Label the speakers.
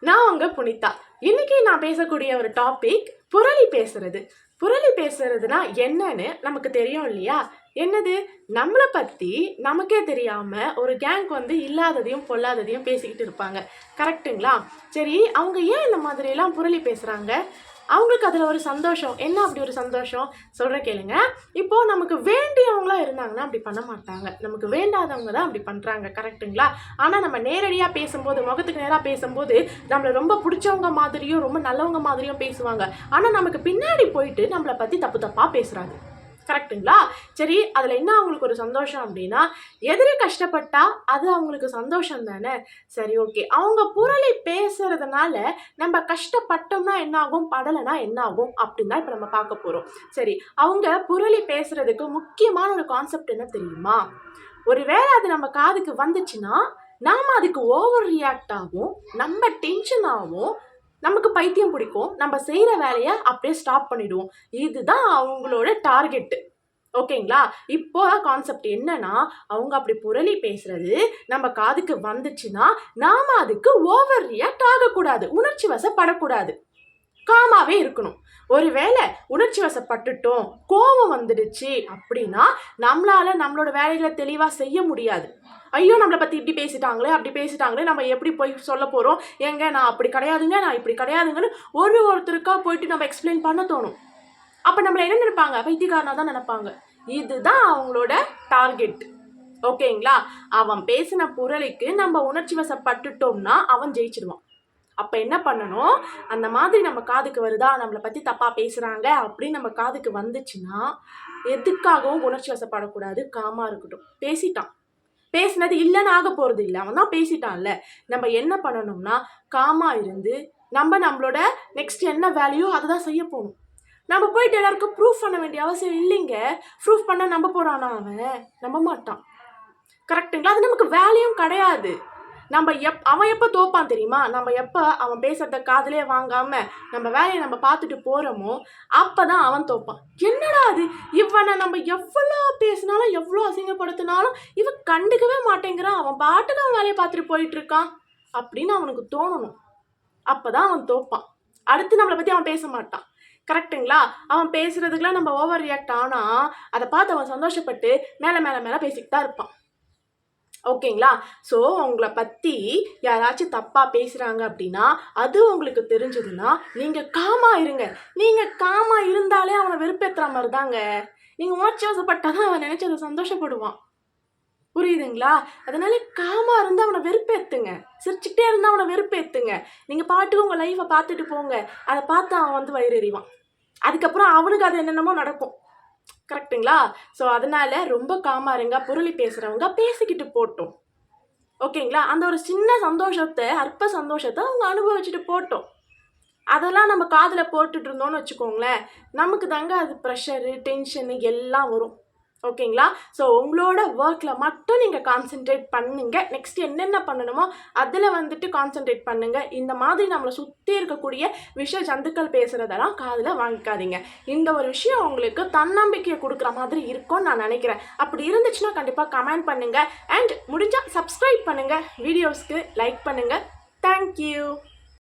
Speaker 1: நான் உங்க புனிதா. இன்னைக்கு நான் பேசக்கூடிய ஒரு டாபிக் புரளி பேசுறது. புரளி பேசுறதுனா என்னன்னு நமக்கு தெரியும் இல்லையா? என்னது? நம்மளை பத்தி நமக்கே தெரியாம ஒரு கேங் வந்து இல்லாததையும் பொல்லாததையும் பேசிக்கிட்டு இருப்பாங்க. கரெக்ட்டுங்களா சரி அவங்க ஏன் இந்த மாதிரி எல்லாம் புரளி பேசுறாங்க? அவங்களுக்கு அதில் ஒரு சந்தோஷம். என்ன அப்படி ஒரு சந்தோஷம்? சொல்கிற கேளுங்க. இப்போது நமக்கு வேண்டியவங்களா இருந்தாங்கன்னா அப்படி பண்ண மாட்டாங்க. நமக்கு வேண்டாதவங்க தான் அப்படி பண்ணுறாங்க கரெக்ட்டுங்களா ஆனால் நம்ம நேரடியாக பேசும்போது முகத்துக்கு நேராக பேசும்போது நம்மளை ரொம்ப பிடிச்சவங்க மாதிரியும் ரொம்ப நல்லவங்க மாதிரியும் பேசுவாங்க. ஆனால் நமக்கு பின்னாடி போயிட்டு நம்மளை பற்றி தப்பு தப்பாக பேசுகிறாங்க கரெக்ட்டுங்களா சரி அதில் என்ன அவங்களுக்கு ஒரு சந்தோஷம் அப்படின்னா எதிரி கஷ்டப்பட்டா அது அவங்களுக்கு சந்தோஷம் தானே? சரி ஓகே அவங்க புரளி பேசுறதுனால நம்ம கஷ்டப்பட்டோம்னா என்ன ஆகும் படலைனா என்ன ஆகும் அப்படின்னு தான் இப்போ நம்ம பார்க்க போகிறோம் சரி அவங்க புரளி பேசுறதுக்கு முக்கியமான ஒரு கான்செப்ட் என்ன தெரியுமா? ஒருவேளை அது நம்ம காதுக்கு வந்துச்சுன்னா நாம் அதுக்கு ஓவர் ரியாக்ட் ஆகும் நம்ம டென்ஷன் ஆகும் நமக்கு பைத்தியம் பிடிக்கும். நம்ம செய்கிற வேலையை அப்படியே ஸ்டாப் பண்ணிடுவோம். இதுதான் அவங்களோட டார்கெட்டு ஓகேங்களா? இப்போ கான்செப்ட் என்னன்னா அவங்க அப்படி புரளி பேசுறது நம்ம காதுக்கு வந்துச்சுன்னா நாம அதுக்கு ஓவர் ரியாக்ட் ஆகக்கூடாது. உணர்ச்சி வசப்படக்கூடாது. காமாவே இருக்கணும். ஒருவேளை உணர்ச்சி வசப்பட்டுட்டோம் கோபம் வந்துடுச்சு அப்படின்னா நம்மளால நம்மளோட வேலைகளை தெளிவாக செய்ய முடியாது. ஐயோ நம்மளை பற்றி இப்படி பேசிட்டாங்களே அப்படி பேசிட்டாங்களே நம்ம எப்படி போய் சொல்ல போகிறோம் எங்க நான் அப்படி கிடையாதுங்க நான் இப்படி கிடையாதுங்கன்னு ஒரு ஒருத்தருக்கா போயிட்டு நம்ம எக்ஸ்பிளைன் பண்ண தோணும். அப்போ நம்மளை என்ன நினைப்பாங்க? வைத்தியக்காரனாக தான் நினைப்பாங்க. இதுதான் அவங்களோட டார்கெட் ஓகேங்களா? அவன் பேசின புரளிக்கு நம்ம உணர்ச்சி வசப்பட்டுட்டோம்னா அவன் ஜெயிச்சிடுவான். அப்போ என்ன பண்ணணும்? அந்த மாதிரி நம்ம காதுக்கு வருதா? நம்மளை பற்றி தப்பாக பேசுகிறாங்க அப்படின்னு நம்ம காதுக்கு வந்துச்சுன்னா எதுக்காகவும் உணர்ச்சி வசப்படக்கூடாது. காமாக இருக்கட்டும். பேசிட்டான். பேசினது இல்லைன்னு ஆக போகிறது இல்லை. அவன் தான் பேசிட்டான்ல. நம்ம என்ன பண்ணணும்னா காமா இருந்து நம்ம நம்மளோட நெக்ஸ்ட் என்ன வேல்யூ அதை தான் செய்ய போகணும். நம்ம போயிட்டு எல்லாருக்கும் ப்ரூஃப் பண்ண வேண்டிய அவசியம் இல்லைங்க. ப்ரூஃப் பண்ண நம்ப போகிறானா அவன்? நம்ப மாட்டான். கரெக்டுங்களா அது நமக்கு வேலையும் கிடையாது. நம்ம எப் அவன் எப்போ தோப்பான் தெரியுமா? நம்ம எப்போ அவன் பேசுறத காதலே வாங்காம நம்ம வேலையை நம்ம பார்த்துட்டு போகிறோமோ அப்போ தான் அவன் தோப்பான். என்னடா அது? இவனை நம்ம எவ்வளோ பேசினாலும் எவ்வளோ அசிங்கப்படுத்தினாலும் இவன் கண்டுக்கவே மாட்டேங்கிறான். அவன் பாட்டுக்கு அவன் வேலையை பார்த்துட்டு போயிட்டு இருக்கான் அப்படின்னு அவனுக்கு தோணணும். அப்போ தான் அவன் தோப்பான். அடுத்து நம்மளை பற்றி அவன் பேச மாட்டான். கரெக்ட்டுங்களா? அவன் பேசுறதுக்குலாம் நம்ம ஓவர் ரியாக்ட் ஆனால் அதை பார்த்து அவன் சந்தோஷப்பட்டு மேலே மேலே மேலே பேசிக்கிட்டு தான் இருப்பான். ஓகேங்களா? ஸோ உங்களை பற்றி யாராச்சும் தப்பாக பேசுகிறாங்க அப்படின்னா அது உங்களுக்கு தெரிஞ்சதுன்னா நீங்கள் காமா இருங்க. நீங்கள் காமா இருந்தாலே அவனை வெறுப்பேற்றுற மாதிரி தாங்க நீங்கள் உணர்ச்சி வசப்பட்டால் தான் அவன் நினச்சி அதை சந்தோஷப்படுவான். புரியுதுங்களா? அதனால காமா இருந்து அவனை வெறுப்பேத்துங்க. சிரிச்சுக்கிட்டே இருந்தால் அவனை வெறுப்பேத்துங்க. நீங்கள் பாட்டுக்கு உங்கள் லைஃப்பை பார்த்துட்டு போங்க. அதை பார்த்து அவன் வந்து வயிறறிவான். அதுக்கப்புறம் அவனுக்கு அது என்னென்னமோ நடக்கும். கரெக்ட்டுங்களா ஸோ அதனால ரொம்ப காமா இருங்க புரளி பேசுகிறவங்க பேசிக்கிட்டு போட்டோம். ஓகேங்களா அந்த ஒரு சின்ன சந்தோஷத்தை அற்ப சந்தோஷத்தை அவங்க அனுபவிச்சுட்டு போட்டோம். அதெல்லாம் நம்ம காதில் போட்டுட்டு இருந்தோம்னு வச்சுக்கோங்களேன் நமக்கு தாங்க அது ப்ரெஷரு டென்ஷனு எல்லாம் வரும். ஓகேங்களா? ஸோ உங்களோட ஒர்க்கில் மட்டும் நீங்கள் கான்சென்ட்ரேட் பண்ணுங்க. நெக்ஸ்ட் என்னென்ன பண்ணணுமோ அதில் வந்துட்டு கான்சென்ட்ரேட் பண்ணுங்கள் இந்த மாதிரி நம்மளை சுற்றி இருக்கக்கூடிய விஷ ஜந்துக்கள் பேசுகிறதெல்லாம் காதில் வாங்கிக்காதீங்க. இந்த ஒரு விஷயம் உங்களுக்கு தன்னம்பிக்கையை கொடுக்குற மாதிரி இருக்கும்னு நான் நினைக்கிறேன். அப்படி இருந்துச்சுன்னா கண்டிப்பாக கமெண்ட் பண்ணுங்கள் அண்ட் முடிஞ்சால் சப்ஸ்கிரைப் பண்ணுங்கள் வீடியோஸ்க்கு லைக் பண்ணுங்கள் தேங்க்யூ